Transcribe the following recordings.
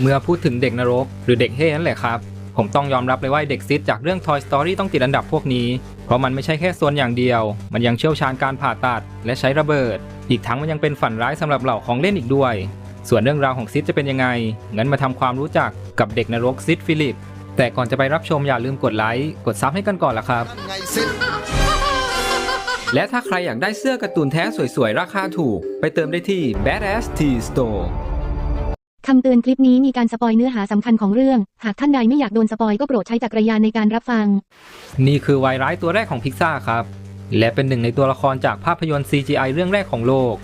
เมื่อพูดถึงเด็กนรก หรือเด็กเฮ่นั่นแหละครับ ผมต้องยอมรับเลยว่าเด็กซิดจากเรื่อง Toy Story ต้องติดอันดับพวกนี้ เพราะมันไม่ใช่แค่โซนอย่างเดียว มันยังเชี่ยวชาญการผ่าตัด และใช้ระเบิด อีกทั้งมันยังเป็นฝันร้ายสำหรับเหล่าของเล่นอีกด้วย ส่วนเรื่องราวของซิดจะเป็นยังไง งั้นมาทำความรู้จักกับเด็กนรกซิดฟิลิป แต่ก่อนจะไปรับชมอย่าลืมกดไลค์ กดซับให้กันก่อนละครับไงซิดและถ้าใครอยากได้เสื้อการ์ตูนแท้สวยๆ ราคาถูก ไปเติมได้ที่ Badass T Store คำเตือนคลิปนี้มีการสปอยเนื้อหาสำคัญของเรื่อง หากท่านใดไม่อยากโดนสปอยก็โปรดใช้จักรยานในการรับฟัง นี่คือวายร้ายตัวแรกของพิกซ่าครับ และเป็นหนึ่งในตัวละครจากภาพยนตร์ CGI เรื่องแรกของโลก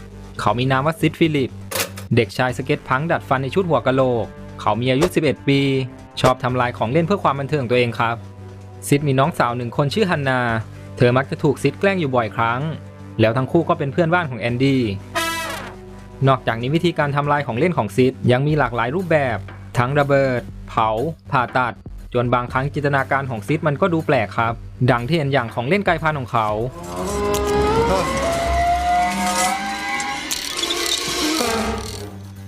เขามีนามว่าซิดฟิลิป เด็กชายสเก็ตพังดัดฟันในชุดหัวกะโหลก เขามีอายุ 11 ปี ชอบทำลายของเล่นเพื่อความบันเทิงตัวเองครับ ซิดมีน้องสาวหนึ่งคนชื่อฮันนา เธอมักจะถูกซิดแกล้งอยู่บ่อยครั้ง แล้วทั้งคู่ก็เป็นเพื่อนบ้านของแอนดี้ นอกจากนี้วิธีการทำลายของเล่นของซิดยังมีหลากหลายรูปแบบ ทั้งระเบิด เผา ผ่าตัด จนบางครั้งจินตนาการของซิดมันก็ดูแปลกครับ ดังที่เห็นอย่างของเล่นไกลพันธุ์ของเขา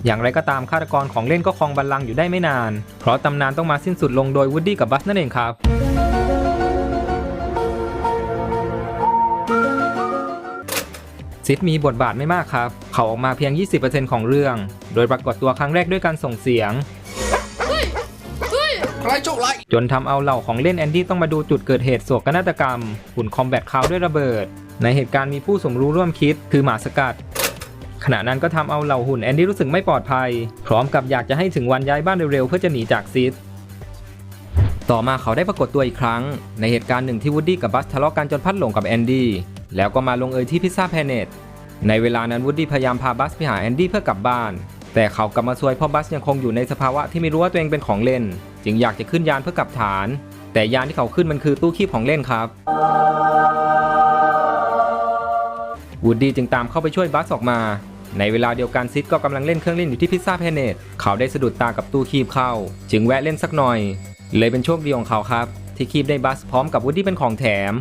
อย่างไรก็ตามฆาตกรของเล่นก็ครองบัลลังก์อยู่ได้ไม่นาน เพราะตำนานต้องมาสิ้นสุดลงโดยวูดดี้กับบัสนั่นเองครับ ซิดมีบทบาทไม่มากครับ เขาออกมาเพียง 20%ของเรื่อง โดยปรากฏตัวครั้งแรกด้วยการส่งเสียง ใครโชคร้ายจนทำเอาเหล่าของเล่นแอนดี้ต้องมาดูจุดเกิดเหตุโศกนาฏกรรมหุ่นคอมแบทคาวด้วยระเบิด ในเหตุการณ์มีผู้สมรู้ร่วมคิด คือหมาสกัด ขณะนั้นก็ทำเอาเหล่าหุ่นแอนดี้รู้สึกไม่ปลอดภัย พร้อมกับอยากจะให้ถึงวันย้ายบ้านเร็วๆเพื่อจะหนีจากซิดต่อมาเขาได้ปรากฏตัวอีกครั้ง ในเหตุการณ์หนึ่งที่วูดดี้กับบัสทะเลาะกันจนพลัดหลงกับแอนดี้ แล้วก็มาลงเอยที่พิซซ่าแพเนตในเวลานั้นวูดดี้พยายามพาบัสไปหาแอนดี้เพื่อกลับบ้าน แต่เขากลับมาซวยเพราะบัสยังคงอยู่ในสภาวะที่ไม่รู้ว่าตัวเองเป็นของเล่น จึงอยากจะขึ้นยานเพื่อกลับฐาน แต่ยานที่เขาขึ้นมันคือตู้คีบของเล่นครับวูดดี้จึงตามเข้าไปช่วยบัสออกมา ในเวลาเดียวกันซิดก็กำลังเล่นเครื่องเล่นอยู่ที่พิซซ่าแพเนตเขาได้สะดุดตากับตู้คีบเข้า จึงแวะเล่นสักหน่อย เลยเป็นโชคดีของเขาครับ ที่คีบได้บัสพร้อมกับวูดดี้เป็นของแถม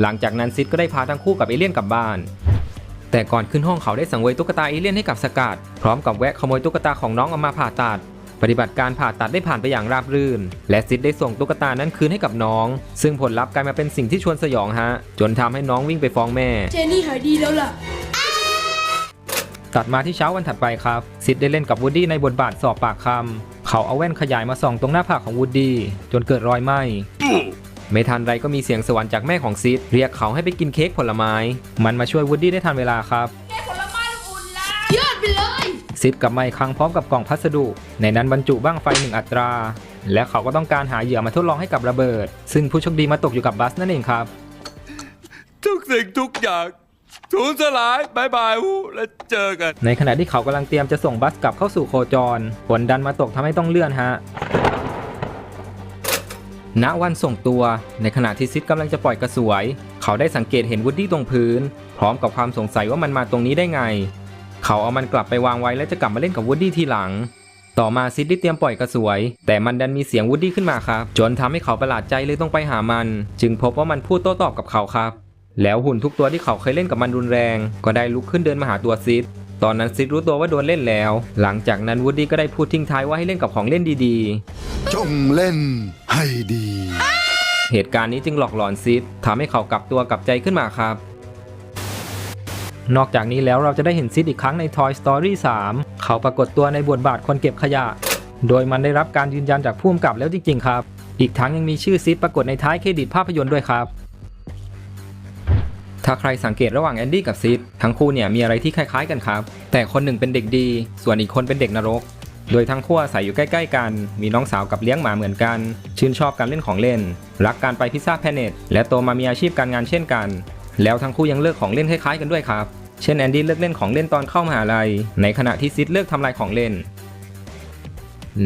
หลังจากนั้นซิดก็ได้พาทั้งคู่กับเอเลี่ยนกลับบ้าน แต่ก่อนขึ้นห้องเขาได้สังเวยตุ๊กตาเอเลี่ยนให้กับสกัดพร้อมกับแวะขโมยตุ๊กตาของน้องออกมาผ่าตัด ปฏิบัติการผ่าตัดได้ผ่านไปอย่างราบรื่น และซิดได้ส่งตุ๊กตานั้นคืนให้กับน้อง ซึ่งผลลัพธ์กลายมาเป็นสิ่งที่ชวนสยองฮะ จนทำให้น้องวิ่งไปฟ้องแม่ เจนี่หายดีแล้วล่ะตัดมาที่เช้าวันถัดไปครับ ซิดได้เล่นกับวูดดี้ในบทบาทสอบปากคำเขาเอาแว่นขยายมาส่องตรงหน้าผากของวูดดี้จนเกิดรอยไหม้ ไม่ทันไรก็มีเสียงสวรรค์จากแม่ของซิดเรียกเขาให้ไปกินเค้กผลไม้ มันมาช่วยวูดดี้ได้ทันเวลาครับยอดไปเลยซิดกลับมาอีกครั้งพร้อมกับกล่องพัสดุ ในนั้นบรรจุบ้างไฟหนึ่งอัตรา และเขาก็ต้องการหาเหยื่อมาทดลองให้กับระเบิด ซึ่งผู้โชคดีมาตกอยู่กับบัสนั่นเองครับ ทุกสิ่งทุกอย่างสูญสลายบายบายวูแล้วเจอกัน ในขณะที่เขากำลังเตรียมจะส่งบัสกลับเข้าสู่โคจรผลดันมาตกทำให้ต้องเลื่อนฮะ ณวันส่งตัว ในขณะที่ซิดกำลังจะปล่อยกระสวย เขาได้สังเกตเห็นวูดดี้ตรงพื้น พร้อมกับความสงสัยว่ามันมาตรงนี้ได้ไง เขาเอามันกลับไปวางไว้และจะกลับมาเล่นกับวูดดี้ทีหลัง ต่อมาซิดได้เตรียมปล่อยกระสวย แต่มันดันมีเสียงวูดดี้ขึ้นมาครับ จนทำให้เขาประหลาดใจเลยต้องไปหามัน จึงพบว่ามันพูดโต้ตอบกับเขาครับ แล้วหุ่นทุกตัวที่เขาเคยเล่นกับมันรุนแรง ก็ได้ลุกขึ้นเดินมาหาตัวซิด ตอนนั้นซิดรู้ตัวว่าโดนเล่นแล้ว หลังจากนั้นวูดดี้ก็ได้พูดทิ้งท้ายว่าให้เล่นกับของเล่นดีจงเล่นให้ดีๆเหตุการณ์นี้จึงหลอกหลอนซิดทำให้เขากลับตัวกลับใจขึ้นมาครับ นอกจากนี้แล้วเราจะได้เห็นซิดอีกครั้งใน Toy Story 3 เขาปรากฏตัวในบทบาทคนเก็บขยะ โดยมันได้รับการยืนยันจากผู้กำกับแล้วจริงๆครับ อีกทั้งยังมีชื่อซิดปรากฏในท้ายเครดิตภาพยนตร์ด้วยครับ ถ้าใครสังเกตระหว่างแอนดี้กับซิดทั้งคู่เนี่ยมีอะไรที่คล้ายๆกันครับ แต่คนหนึ่งเป็นเด็กดี ส่วนอีกคนเป็นเด็กนรก โดยทั้งคู่อาศัยอยู่ใกล้ ๆ กัน มีน้องสาวกับเลี้ยงหมาเหมือนกัน ชื่นชอบการเล่นของเล่น รักการไปพิซซ่าแพลเน็ตและโตมามีอาชีพการงานเช่นกัน แล้วทั้งคู่ยังเลิกของเล่นคล้ายๆกันด้วยครับ เช่นแอนดี้เลิกเล่นของเล่นตอนเข้ามหาลัย ในขณะที่ซิดเลิกทำลายของเล่น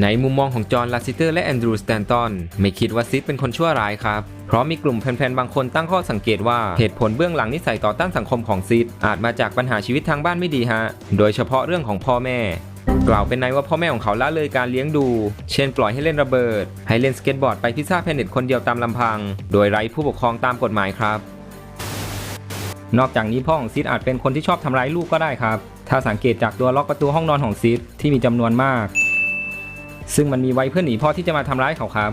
ในมุมมองของจอห์นลาซิเตอร์และแอนดรูว์สแตนตันไม่คิดว่าซิดเป็นคนชั่วร้ายครับ เพราะมีกลุ่มแฟนๆ บางคนตั้งข้อสังเกตว่าเหตุผลเบื้องหลังนิสัยต่อต้านสังคมของซิดอาจมาจากปัญหาชีวิตทางบ้านไม่ดีฮะ โดยเฉพาะเรื่องของพ่อแม่ กล่าวเป็นในว่าพ่อแม่ของเขาละเลยการเลี้ยงดู เช่นปล่อยให้เล่นระเบิด ให้เล่นสเก็ตบอร์ดไปพิซซ่าแพลเน็ตคนเดียวตามลำพัง โดยไร้ผู้ปกครองตามกฎหมายครับ นอกจากนี้พ่อของซิดอาจเป็นคนที่ชอบทำร้ายลูกก็ได้ครับ ถ้าสังเกตจากตัวล็อกประตูห้องนอนของซิดที่มีจำนวนมาก ซึ่งมันมีไว้เพื่อหนีพ่อที่จะมาทำร้ายเขาครับ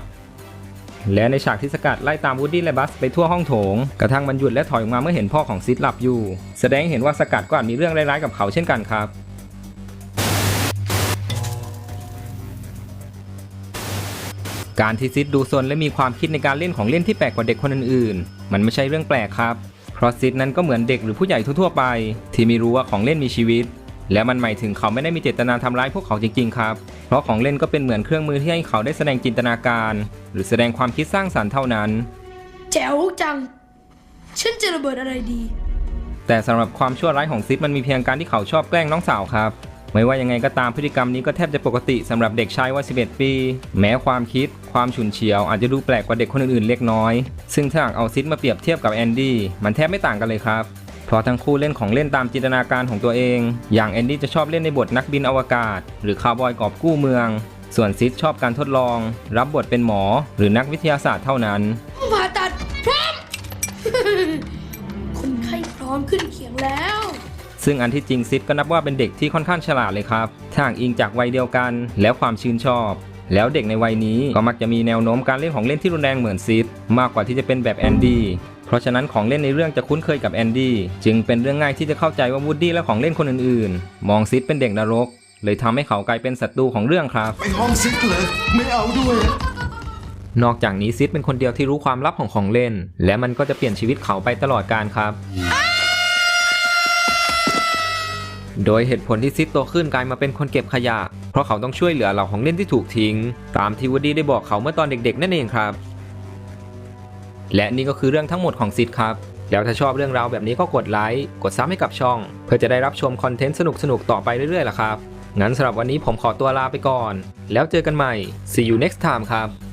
และในฉากที่สกัดไล่ตามวูดดี้และบัสไปทั่วห้องโถง กระทั่งมันหยุดและถอยออกมาเมื่อเห็นพ่อของซิดหลับอยู่ แสดงเห็นว่าสกัดก็อาจมีเรื่องร้ายๆกับเขาเช่นกันครับการที่ซิดดูซนและมีความคิดในการเล่นของเล่นที่แปลกกว่าเด็กคนอื่นๆ มันไม่ใช่เรื่องแปลกครับ เพราะซิดนั้นก็เหมือนเด็กหรือผู้ใหญ่ทั่วๆไป ที่ไม่รู้ว่าของเล่นมีชีวิต และมันหมายถึงเขาไม่ได้มีเจตนาทำร้ายพวกเขาจริงๆครับ เพราะของเล่นก็เป็นเหมือนเครื่องมือที่ให้เขาได้แสดงจินตนาการ หรือแสดงความคิดสร้างสรรค์เท่านั้น แจ๋วจัง ฉันจะระเบิดอะไรดี แต่สำหรับความชั่วร้ายของซิดมันมีเพียงการที่เขาชอบแกล้งน้องสาวครับ ไม่ว่ายังไงก็ตามพฤติกรรมนี้ก็แทบจะปกติสำหรับเด็กชายวัย 11 ปี แม้ความคิด ความฉุนเฉียว อาจจะดูแปลกกว่าเด็กคนอื่นๆเล็กน้อย ซึ่งถ้าหากเอาซิดมาเปรียบเทียบกับแอนดี้มันแทบไม่ต่างกันเลยครับ เพราะทั้งคู่เล่นของเล่นตามจินตนาการของตัวเอง อย่างแอนดี้จะชอบเล่นในบทนักบินอวกาศ หรือคาวบอยกอบกู้เมือง ส่วนซิดชอบการทดลอง รับบทเป็นหมอ หรือนักวิทยาศาสตร์เท่านั้น ผ่าตัดพร้อม คนไข้พร้อมขึ้นเขียงแล้ว ซึ่งอันที่จริงซิดก็นับว่าเป็นเด็กที่ค่อนข้างฉลาดเลยครับถ้าหากอิงจากวัยเดียวกัน แล้วความชื่นชอบแล้วเด็กในวัยนี้ก็มักจะมีแนวโน้มการเล่นของเล่นที่รุนแรงเหมือนซิดมากกว่าที่จะเป็นแบบแอนดี้ เพราะฉะนั้นของเล่นในเรื่องจะคุ้นเคยกับแอนดี้จึงเป็นเรื่องง่ายที่จะเข้าใจว่าวูดดี้และของเล่นคนอื่นๆ มองซิดเป็นเด็กนรก เลยทำให้เขากลายเป็นศัตรูของเรื่องครับไปห้องซิกเลยไม่เอาด้วย นอกจากนี้ซิดเป็นคนเดียวที่รู้ความลับของของเล่น และมันก็จะเปลี่ยนชีวิตเขาไปตลอดกาลครับโดยเหตุผลที่ซิดโตขึ้นกลายมาเป็นคนเก็บขยะ เพราะเขาต้องช่วยเหลือเหล่าของเล่นที่ถูกทิ้ง ตามที่วูดดี้ได้บอกเขาเมื่อตอนเด็กๆ นั่นเองครับ และนี่ก็คือเรื่องทั้งหมดของซิดครับ แล้วถ้าชอบเรื่องราวแบบนี้ก็กดไลค์ กดซับให้กับช่อง เพื่อจะได้รับชมคอนเทนต์สนุกๆต่อไปเรื่อยๆล่ะครับ งั้นสำหรับวันนี้ผมขอตัวลาไปก่อน แล้วเจอกันใหม่ see you next time ครับ